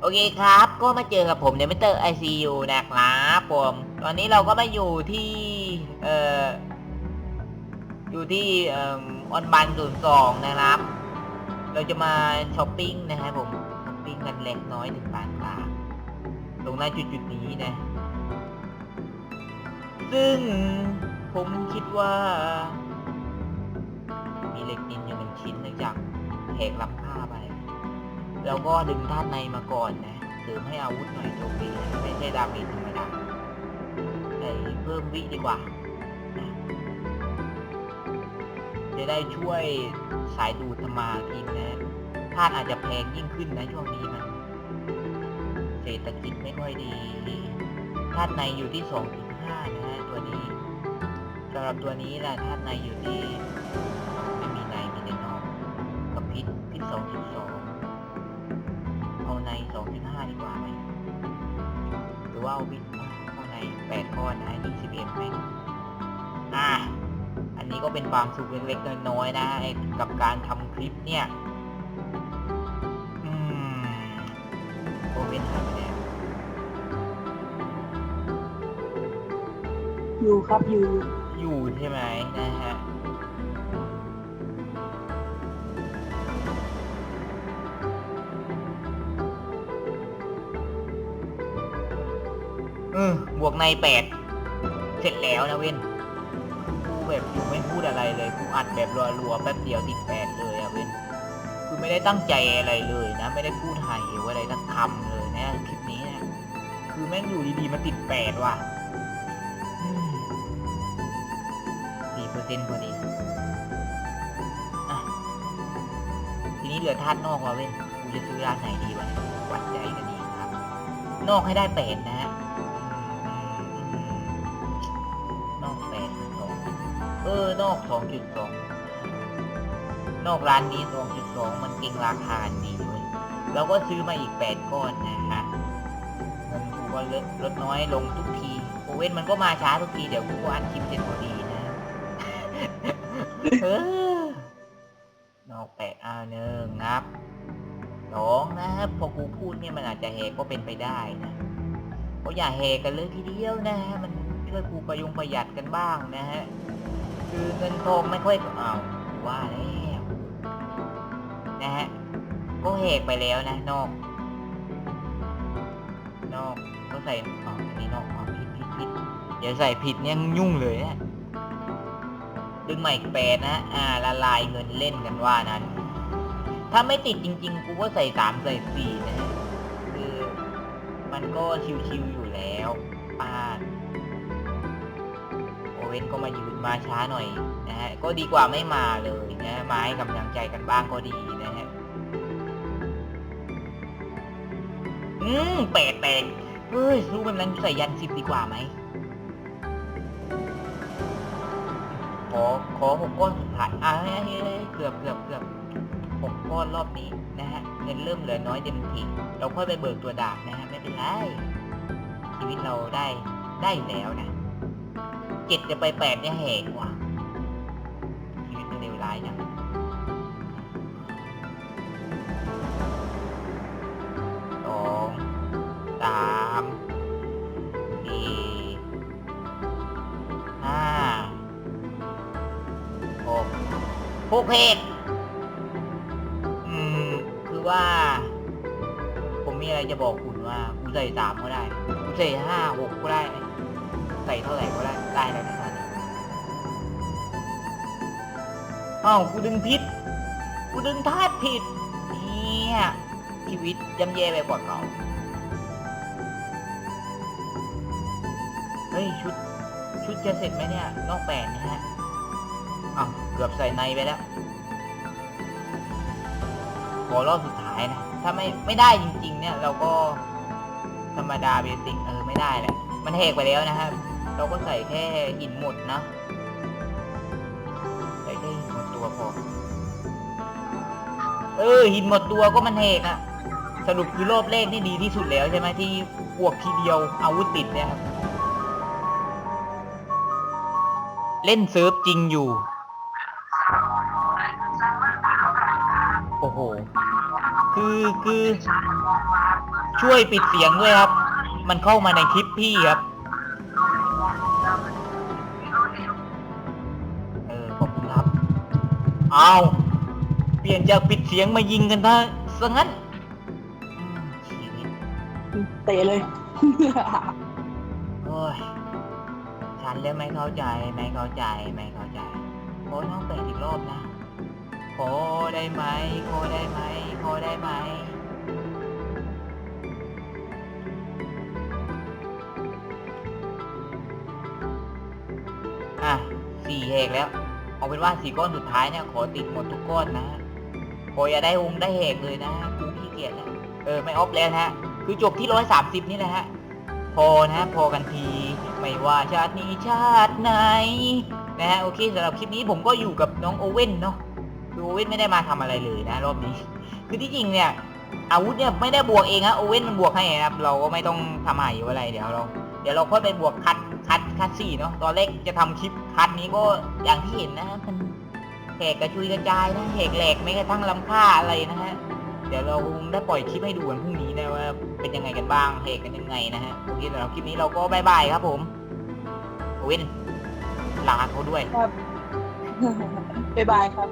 โอเคครับ ก็มาเจอกับผมเดมิเตอร์ไอซียูนะครับผมตอนนี้เราก็มาอยู่ที่เอ่ออยู่ที่เอ่อออนบันศูนย์สองนะครับ เราจะมาช้อปปิ้งนะครับผมช้อปปิ้งกันเล็กน้อยถึงปานกลางตรงหน้าจุดจุดนี้นะ ซึ่งผมคิดว่า มีเหล็กนินอยู่หนึ่งชิ้นเนื่องจากแหกลำผ้าไป แล้วก็ดึงธาตุในมาก่อนนะเสริมให้อาวุธหน่อยโจมตีนะไม่ใช่ดาเมจธรรมดาใส่เพิ่มวิดีกว่านะจะได้ช่วยสายดูดธรรมากินนะธาตุอาจจะแพงยิ่งขึ้นนะช่วงนี้มัน เศรษฐกิจไม่ค่อยดีธาตุในอยู่ที่ 2.5 นะฮะตัวนี้สำหรับตัวนี้แหละธาตุในอยู่ที่ไม่มีในมีแต่นอกกับพิษพิษ2.2 รือว่าเอาพิษเอาใน8ก้อนนะ21แม่งอะอันนี้ก็เป็นความสุขเล็กๆน้อยๆนะไอ้กับการทำคลิปเนี่ยอืมโอเป็นหายไปแล้วอยู่ครับอยู่อยู่ใช่ไหมนะฮะ ออบวกในแปดเสร็จแล้วนะเว้นกูแบบอยู่ไม่พูดอะไรเลยกูอัดแบบรัวๆแป๊บเดียวติดแปดเลยอะเว้นคือไม่ได้ตั้งใจอะไรเลยนะ ไม่ได้พูดไทยหรืออะไรสักคำเลยนะคลิปนี้นี่ยคือแม่งอยู่ดีๆมาติดแปดว่ะสี่เปอร์เซ็นต์พอดีทีนี้เหลือธาตุนอกว่ะเว้นกูจะซื้อร้านไหนดีวะวัดใจกันดีครับ นอกให้ได้แปดนะ ออนอกสองจุดสองนอกร้านนี้สองจุดสองมันเก่งราคาดีเลยเราก็ซื้อมาอีกแปดก้อนนะฮะเงินกูก็ลดลดน้อยลงทุกทีโอเว่นมันก็มาช้าทุกทีเดี๋ยวกูอัดคลิปเสร็จพอดีนะเออนอกแปดอ่าหนึ่งนับสองนะครับพอกูพูดเนี่ยมันอาจจะแหกก็เป็นไปได้นะก็อย่าแหกกันเลยทีเดียวนะฮะมันช่วยกูประยุงประหยัดกันบ้างนะฮะ คือเงินทองไม่ค่อยอ้าวว่าแล้วนะฮะก็เหกไปแล้วนะนอก นอกก็ใส่อ๋ออันนี้นอกอ๋อผิดผิดผิดเดี๋ยวใส่ผิดเนี่ยยุ่งเลยนะดึงใหม่แปดนะอ่าละลายเงินเล่นกันว่านั้น ถ้าไม่ติดจริง ๆ กูก็ใส่สามใส่สี่นะฮะคือมันก็ชิวๆอยู่แล้วป้าน เวนก็มายืนมาช้าหน่อยนะฮะก็ดีกว่าไม่มาเลยนะฮะมาให้กำลังใจกันบ้างก็ดีนะฮะอืมแปลกแปลกเฮ้ยลูกกำลังใส่ยันสิบดีกว่าไหมขอขอหกก้อนสุดท้ายอะเฮ้ยเกือบเกือบเกือบหกก้อนรอบนี้นะฮะเงินเริ่มเหลือน้อยเต็มทีเราค่อยไปเบิกตัวดาบนะฮะไม่เป็นไรชีวิตเราได้ได้แล้วนะ เจ็ดจะไปแปดเนี่ยแหกว่ะชีวิตมันเลวร้ายจังสองสามสี่ห้าหกหกเพกอืม คือว่า ผมมีอะไรจะบอกคุณว่ากูใส่สามก็ได้กูใส่ห้าหกก็ได้ ส่เท่าไหร่ก็ได้ได้แล้วนะตอนนี้อ้าวกูดึงผิดกูดึงธาตุผิดเนี่ยชีวิตย่ำแย่ไปกว่าเก่าเฮ้ยชุดชุดจะเสร็จไหมเนี่ยนอกแปดนะฮะอ้าวเกือบใส่ในไปแล้วขอรอบสุดท้ายนะ ถ้าไม่ไม่ได้จริง ๆ เนี่ย เราก็ธรรมดาเบสิกเออไม่ได้แหละ มันเหกไปแล้วนะครับ เราก็ใส่แค่หินหมดนะ ใส่แค่หินหมดตัวพอ เออหินหมดตัวก็มันเหกอะสรุปคือรอบแรกนี่ดีที่สุดแล้วใช่ไหมที่บวกทีเดียวอาวุธติดเนี่ยครับ เล่นเซิร์ฟจริงอยู่ โอ้โห คือคือ ช่วยปิดเสียงด้วยครับ มันเข้ามาในคลิปพี่ครับ เอาเปลี่ยนจากปิดเสียงมายิงกันนะซะงั้นอืมชีวิตเตะเลย โอ้ยฉันเลยไม่เข้าใจไม่เข้าใจไม่เข้าใจขอน้องเปิดอีกรอบนะขอได้ไหมขอได้ไหมขอได้ไหมอะสี่แหกแล้ว เอาเป็นว่าสี่ก้อนสุดท้ายเนี่ยขอติดหมดทุกก้อนนะขออย่าได้องค์ได้แหกเลยนะกูขี้เกียจแล้วเออไม่ออฟแล้วฮะ คือจบที่ร้อยสามสิบนี่แหละฮะพอนะพอกันที ไม่ว่าชาตินี้ชาติไหนนะฮะโอเคสำหรับคลิปนี้ผมก็อยู่กับน้องโอเว่นเนาะคือโอเว่นไม่ได้มาทำอะไรเลยนะ รอบนี้ คือที่จริงเนี่ย อาวุธเนี่ยไม่ได้บวกเองฮะโอเว่นมันบวกให้นะครับเราก็ไม่ต้องทำใหม่หรืออะไรเดี๋ยวเรา เดี๋ยวเราค่อยไปบวกคัด คัดสี่เนาะตอนแรกจะทำคลิปคัดนี้ก็อย่างที่เห็นนะฮะมันแหกกระชุยกระจายนะแหกแหลกไม่กระทั่งลำค่าอะไรนะฮะเดี๋ยวเราคงได้ปล่อยคลิปให้ดูวันพรุ่งนี้นะว่าเป็นยังไงกันบ้างเหตุกันยังไงนะฮะโอเคสำหรับคลิปนี้เราก็บายบายครับผมโอเว่นลาเขาด้วยครับบายบายครับ